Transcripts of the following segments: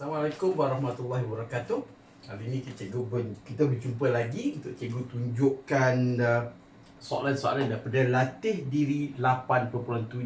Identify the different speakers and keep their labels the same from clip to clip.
Speaker 1: Assalamualaikum warahmatullahi wabarakatuh. Hari ini kita cikgu ber- kita berjumpa lagi untuk cikgu tunjukkan uh, soalan-soalan daripada latih diri 8.7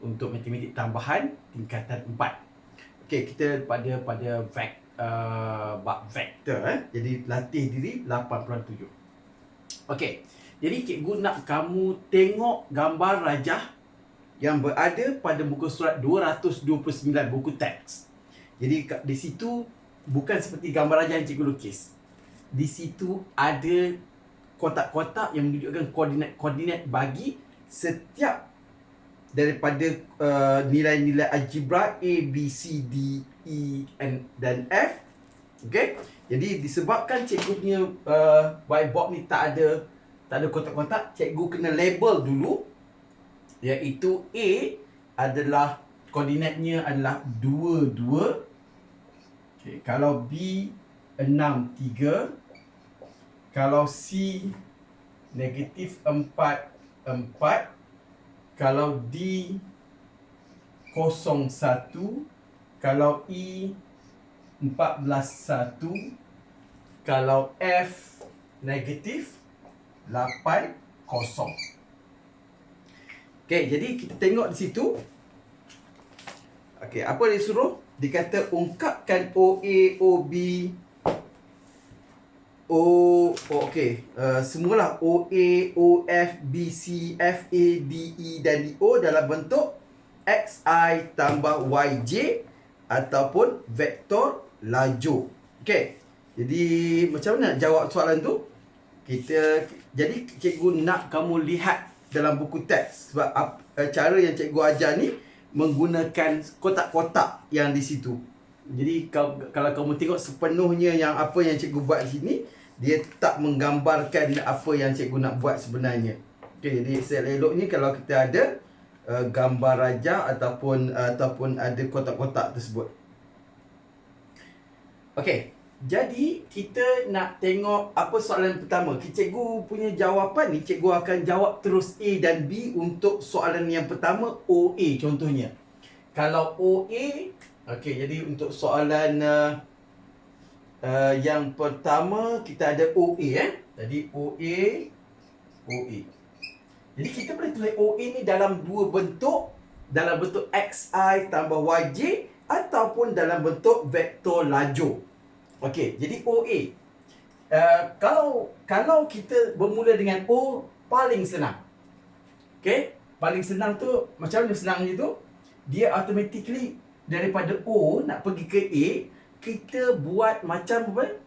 Speaker 1: untuk matematik tambahan tingkatan 4. Okey, kita pada pada vek uh, bab vektor eh. Jadi latih diri 8.7. Okey. Jadi cikgu nak kamu tengok gambar rajah yang berada pada muka surat 229 buku teks. Jadi kat- di situ bukan seperti gambar rajah yang cikgu lukis. Di situ ada kotak-kotak yang menunjukkan koordinat-koordinat bagi setiap daripada uh, nilai-nilai algebra A, B, C, D, E and dan F. Okey. Jadi disebabkan cikgu punya uh, whiteboard ni tak ada tak ada kotak-kotak, cikgu kena label dulu iaitu A adalah koordinatnya adalah 2 2 Okay, kalau B 6 3 kalau C negatif 4 4 kalau D 0 1 kalau E 14 1 kalau F negatif 8 0 Okey, jadi kita tengok di situ. Okey, apa dia suruh? Dikata ungkapkan OA, OB, O, oh, okey. Uh, semualah OA, OF, BC, FA, DE dan DO dalam bentuk XI tambah YJ ataupun vektor laju. Okey. Jadi macam mana nak jawab soalan tu? Kita jadi cikgu nak kamu lihat dalam buku teks sebab uh, cara yang cikgu ajar ni menggunakan kotak-kotak yang di situ. Jadi kalau, kalau kamu tengok sepenuhnya yang apa yang cikgu buat di sini, dia tak menggambarkan apa yang cikgu nak buat sebenarnya. Okey, jadi seleloknya kalau kita ada uh, gambar raja ataupun uh, ataupun ada kotak-kotak tersebut. Okey, jadi kita nak tengok apa soalan pertama. Cikgu punya jawapan ni cikgu akan jawab terus A dan B untuk soalan yang pertama OA contohnya. Kalau OA, okey jadi untuk soalan uh, uh, yang pertama kita ada OA eh. Jadi OA OA. Jadi kita boleh tulis OA ni dalam dua bentuk, dalam bentuk XI tambah YJ ataupun dalam bentuk vektor laju. Okey, jadi OA. Uh, kalau kalau kita bermula dengan O paling senang. Okey, paling senang tu macam mana senangnya tu? Dia automatically daripada O nak pergi ke A, kita buat macam apa?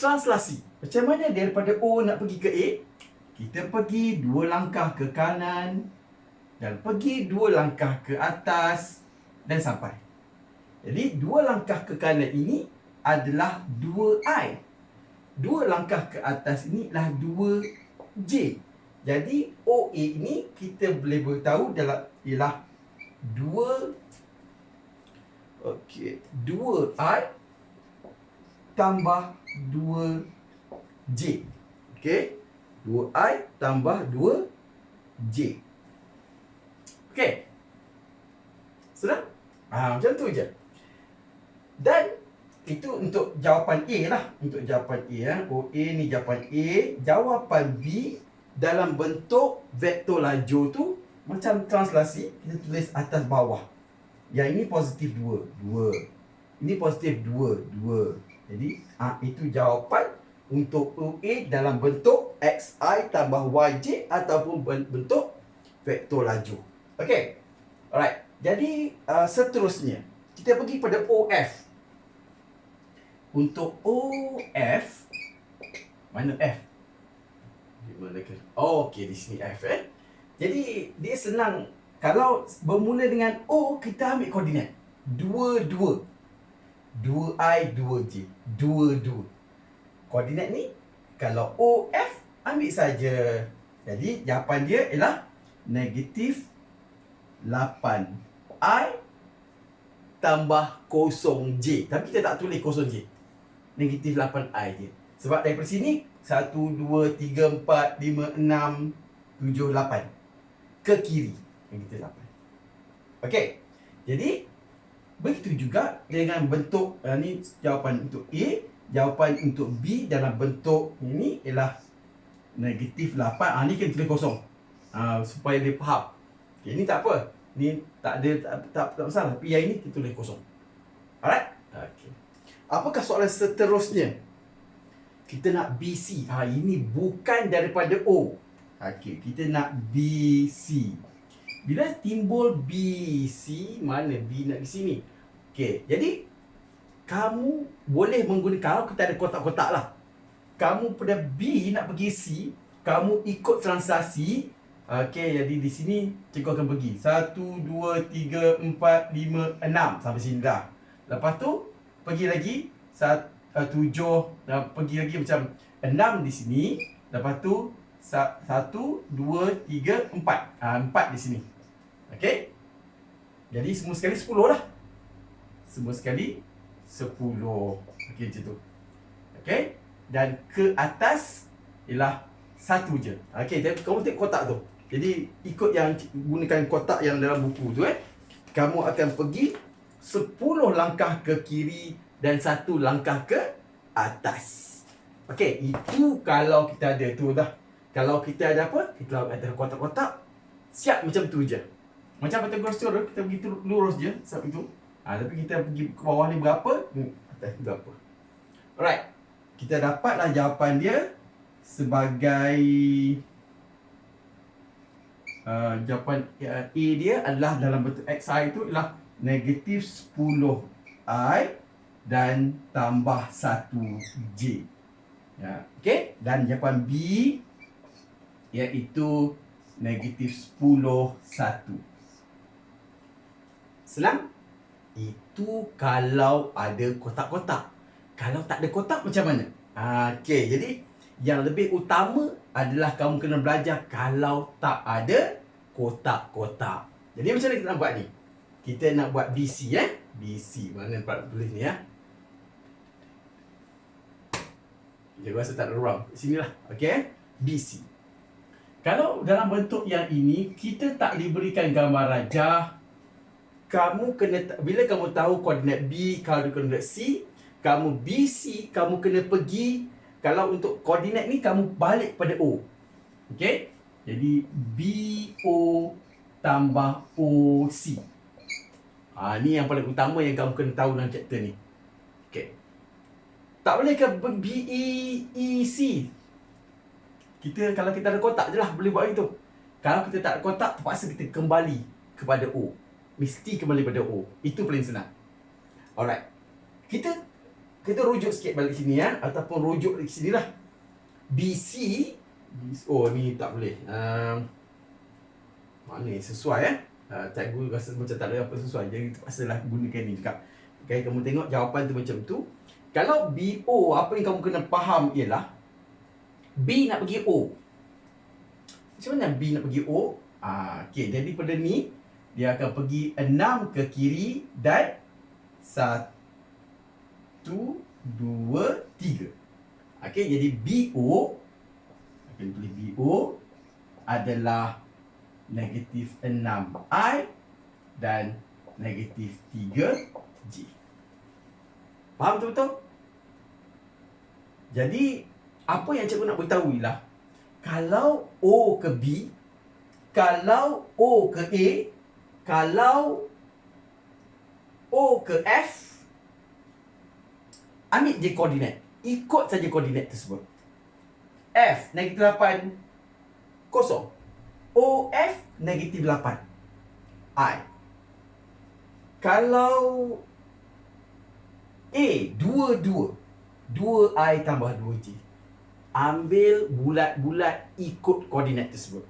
Speaker 1: Translasi. Macam mana daripada O nak pergi ke A? Kita pergi dua langkah ke kanan dan pergi dua langkah ke atas dan sampai. Jadi dua langkah ke kanan ini adalah 2i. Dua langkah ke atas ini adalah 2j. Jadi OA ini kita boleh beritahu dalam ialah 2 okey 2i tambah 2j. Okey? 2i tambah 2j. Okey. Sudah? Ah macam tu je. Dan itu untuk jawapan A lah. Untuk jawapan A ya. OA ni jawapan A. Jawapan B dalam bentuk vektor laju tu macam translasi kita tulis atas bawah. Yang ini positif 2 2 ini positif 2 2 jadi ah itu jawapan untuk OA dalam bentuk XI tambah YJ ataupun bentuk vektor laju. Okey. Alright. Jadi uh, seterusnya kita pergi pada OF untuk mana F? Mana ke? Oh, okey di sini F eh. Jadi dia senang kalau bermula dengan O kita ambil koordinat. 2 2. 2i 2j. 2 2. Koordinat ni kalau OF ambil saja. Jadi jawapan dia ialah negatif 8i tambah 0j. Tapi kita tak tulis 0j negatif 8i je. Sebab daripada sini 1 2 3 4 5 6 7 8 ke kiri negatif 8. Okey. Jadi Begitu juga dengan bentuk uh, ni jawapan untuk A, jawapan untuk B dalam bentuk ini ialah negatif 8. Ah ni kena tulis kosong. Ah supaya dia faham. Okey, ni tak apa. Ni tak ada tak, tak, tak masalah. Tapi yang ini kita tulis kosong. Alright? Okey. Apakah soalan seterusnya? Kita nak BC. Ha ini bukan daripada O. Okey, kita nak BC. Bila timbul BC, mana B nak di sini? Okey, jadi kamu boleh menggunakan kalau kita ada kotak-kotak lah. Kamu pada B nak pergi C, kamu ikut transaksi. Okey, jadi di sini cikgu akan pergi. 1, 2, 3, 4, 5, 6 sampai sini dah. Lepas tu, pergi lagi. 1, 7, dan pergi lagi macam 6 di sini. Lepas tu, 1, 2, 3, 4. Ha, 4 di sini. Okey? Jadi semua sekali 10 lah. Semua sekali 10. Okey macam tu. Okey? Dan ke atas ialah satu je. Okey, jadi kamu tengok kotak tu. Jadi ikut yang gunakan kotak yang dalam buku tu eh. Kamu akan pergi 10 langkah ke kiri dan satu langkah ke atas. Okey, itu kalau kita ada tu dah. Kalau kita ada apa? Kita ada kotak-kotak. Siap macam tu je. Macam Pythagoras theorem kita pergi lurus je sebab itu. Ha, tapi kita pergi ke bawah ni berapa? Hmm, atas berapa? Alright. Kita dapatlah jawapan dia sebagai uh, jawapan uh, A dia adalah dalam bentuk XI itu ialah negatif 10I dan tambah 1J. Ya, okay? Dan jawapan B iaitu negatif 10 1. Senang? Itu kalau ada kotak-kotak. Kalau tak ada kotak macam mana? Ha, Okey, jadi yang lebih utama adalah kamu kena belajar kalau tak ada kotak-kotak. Jadi macam mana kita nak buat ni? Kita nak buat BC eh? BC. Mana dapat tulis ni ya? Dia rasa tak ada ruang. Sinilah. Okey? Eh? BC. Kalau dalam bentuk yang ini, kita tak diberikan gambar rajah, kamu kena bila kamu tahu koordinat B kalau koordinat C kamu BC kamu kena pergi kalau untuk koordinat ni kamu balik pada O okey jadi BO tambah OC ha ni yang paling utama yang kamu kena tahu dalam chapter ni okey tak boleh ke BEEC kita kalau kita ada kotak je lah boleh buat itu kalau kita tak ada kotak terpaksa kita kembali kepada O mesti kembali pada O. Itu paling senang. Alright. Kita kita rujuk sikit balik sini ya ataupun rujuk di sini lah. BC oh ni tak boleh. Um, mana sesuai eh? Uh, cikgu rasa macam tak ada apa sesuai jadi terpaksa lah gunakan ni juga. Okay, kamu tengok jawapan tu macam tu. Kalau BO, apa yang kamu kena faham ialah B nak pergi O. Macam mana B nak pergi O? Ah, okay, jadi pada ni, dia akan pergi 6 ke kiri dan 1 2 3. Okey, jadi BO akan tulis BO adalah negatif 6i dan negatif 3j. Faham betul-betul? Jadi, apa yang cikgu nak beritahu ialah kalau O ke B, kalau O ke A, kalau O ke F ambil je koordinat ikut saja koordinat tersebut F negatif 8 kosong O F negatif 8 I. Kalau A dua dua dua I tambah dua J. Ambil bulat-bulat ikut koordinat tersebut.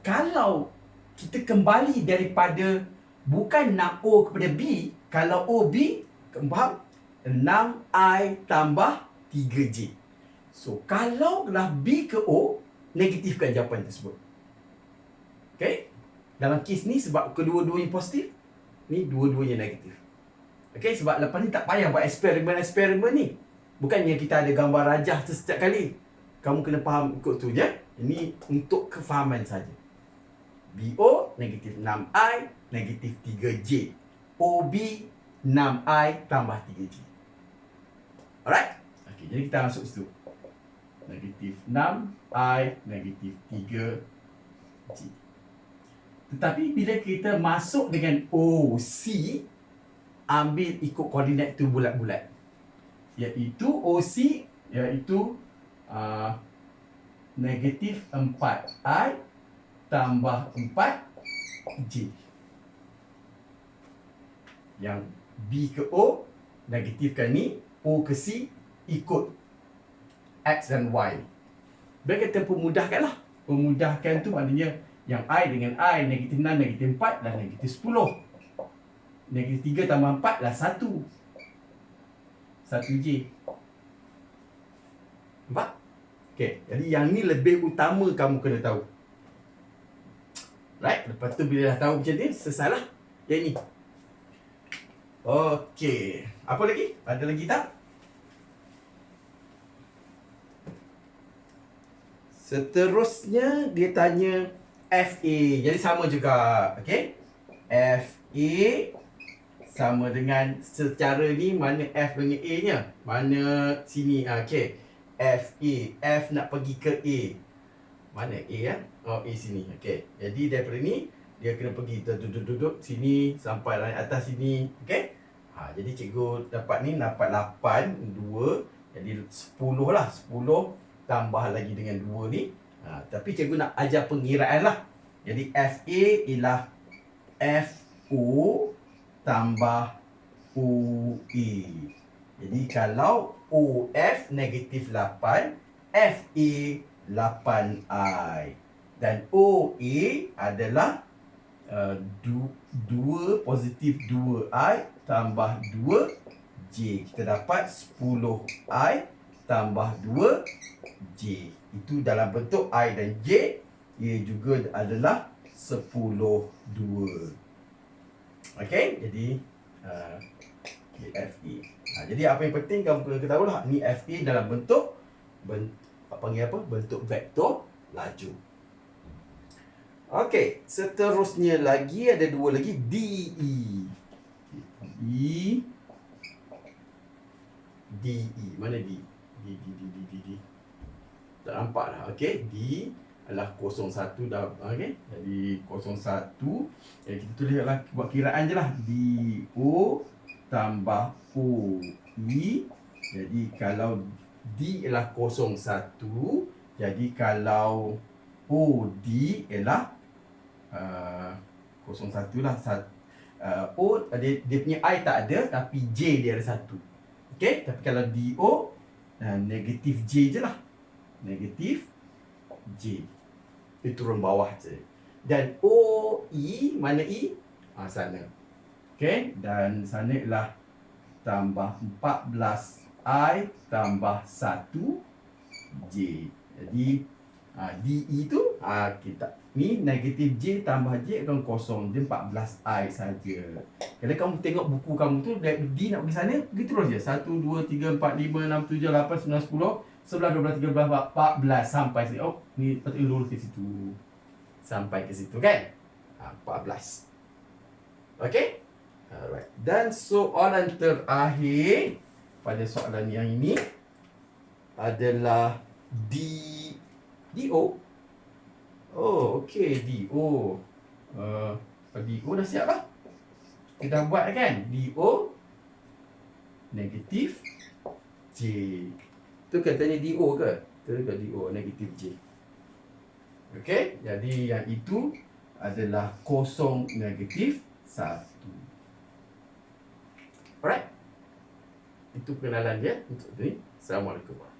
Speaker 1: Kalau kita kembali daripada bukan nak O kepada B kalau O B faham? 6I tambah 3J so kalau lah B ke O negatifkan jawapan tersebut okay dalam kes ni sebab kedua-duanya positif ni dua-duanya negatif okay sebab lepas ni tak payah buat eksperimen-eksperimen ni bukannya kita ada gambar rajah setiap kali kamu kena faham ikut tu je ini untuk kefahaman saja BO negatif 6I negatif 3J OB 6I tambah 3G. Alright? Okay, jadi kita masuk situ. Negatif 6I, negatif 3G. Tetapi bila kita masuk dengan OC, ambil ikut koordinat tu bulat-bulat. Iaitu OC, iaitu uh, negatif 4I tambah 4J. Yang B ke O, negatifkan ni, O ke C, ikut X dan Y. Bila kita pemudahkan lah. Pemudahkan tu maknanya yang I dengan I, negatif 6, negatif 4 dan negatif 10. Negatif 3 tambah 4 lah 1. 1J. Nampak? Okay, jadi yang ni lebih utama kamu kena tahu. Right, lepas tu bila dah tahu macam ni, selesai lah. Yang ni. Okay, apa lagi? Ada lagi tak? Seterusnya dia tanya FA. Jadi sama juga. Okay. FA sama dengan secara ni mana F dengan A nya mana sini ah, okay F A F nak pergi ke A mana A ya oh A sini okay jadi daripada ni dia kena pergi duduk duduk sini sampai naik atas sini okay ha, jadi cikgu dapat ni dapat 8 2 jadi 10 lah 10 tambah lagi dengan 2 ni ha, tapi cikgu nak ajar pengiraan lah jadi F A ialah F O tambah OE. Jadi kalau OF negatif 8, FA 8I. Dan OA adalah uh, 2 positif 2I tambah 2J. Kita dapat 10I tambah 2J. Itu dalam bentuk I dan J. Ia juga adalah 10 2. Okay, jadi uh, FE. Ha, jadi apa yang penting kamu kena ketahui lah ni FE dalam bentuk bentuk apa panggil apa? Bentuk vektor laju. Okey, seterusnya lagi ada dua lagi DE. E DE. Mana D? D D D D D D. Tak nampak dah. Okey, D adalah 01 dah okey jadi 01 jadi kita tulislah buat kiraan je lah. D O tambah O E jadi kalau D ialah 01 jadi kalau O D ialah uh, 01 lah. Uh, O dia, dia punya I tak ada tapi J dia ada satu. Okey tapi kalau D O uh, negatif J je lah negatif J. Dia turun bawah je. Dan O, E, mana E? Ha, sana. Okay. Dan sana ialah tambah 14 I tambah 1 J. Jadi ha, DE tu ha, kita ni negatif J tambah J akan kosong. Dia 14 I saja. Kalau kamu tengok buku kamu tu D nak pergi sana, pergi terus je. 1, 2, 3, 4, 5, 6, 7, 8, 9, 10 sebelah 12, 13, 14 sampai sini. Oh, ni patut lurus ke situ. Sampai ke situ kan? Ha, 14. Okay? Alright. Dan soalan terakhir pada soalan yang ini adalah D DO. Oh, okay. DO. Uh, DO dah siap lah. Kita buat kan? DO negatif J. Tu katanya DO ke? Tu ke DO negatif J. Okey, jadi yang itu adalah kosong negatif satu. Alright. Itu pengenalan dia untuk ini. Assalamualaikum.